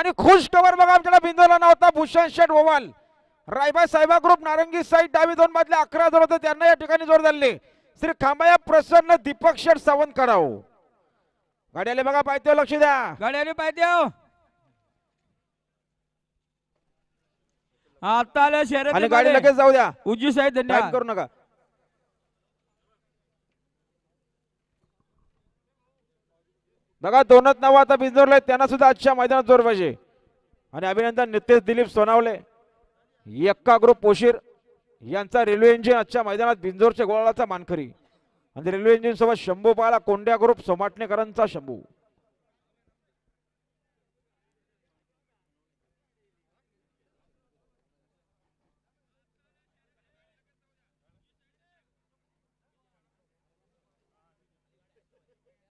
आणि खुश कवर बघा आमच्याला बिंदूला नाव होता भूषण शेठ ओवाल. रायबा साहेबा ग्रुप नारंगी साईड डावी दोन मधले अकरा जण होते त्यांना या ठिकाणी जोर धरले. श्री खांबाया प्रसन्न दीपक शेठ सावंत कराव गाडी आले बघा पाहिजे लक्ष द्या. गाड्याने पाहिजे. आता गाडी लगेच जाऊ द्या. उजी साहेब धन्यवाद. करू नका. बघा दोनच नावं आता बिंजोरले त्यांना सुद्धा आजच्या मैदानात जोर पाहिजे. आणि अभिनंदन नितेश दिलीप सोनावले यक्का ग्रुप पोशीर यांचा रेल्वे इंजिन आजच्या मैदानात बिंजोरच्या गोळाचा मानकरी. आणि रेल्वे इंजिन सोबत शंभू पाहिला कोंड्या ग्रुप सोमाटणेकरांचा शंभू.